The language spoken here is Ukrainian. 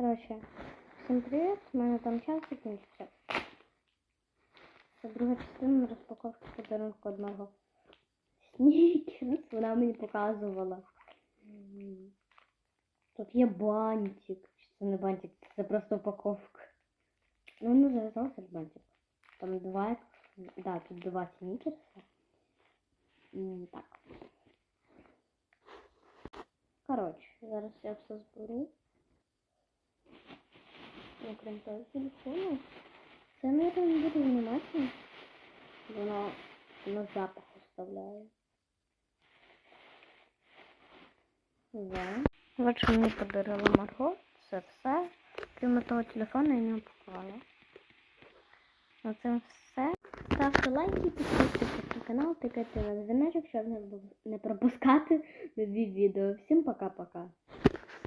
Коротше, всім привіт, у мене там час закінчився. Це друга частина розпаковки подарунку одного. Снікерс, вона мені показувала. Тут є бантик. Це не бантик, це просто упаковка. Ну, не зав'язався бантик. Там два, да, тут два снікерса. Так. Коротше, зараз я все зберу. Окрім того телефону. Це, мабуть, не буде знімати. Воно на запах оставляє. Да. Вот що мені подарила Марго. Це все. Крім того телефону я не упакувала. На цьому все. Ставте лайки, підписуйтесь на канал, тикайте на дзвіночок, щоб не- не пропускати нові відео. Всім пока-пока.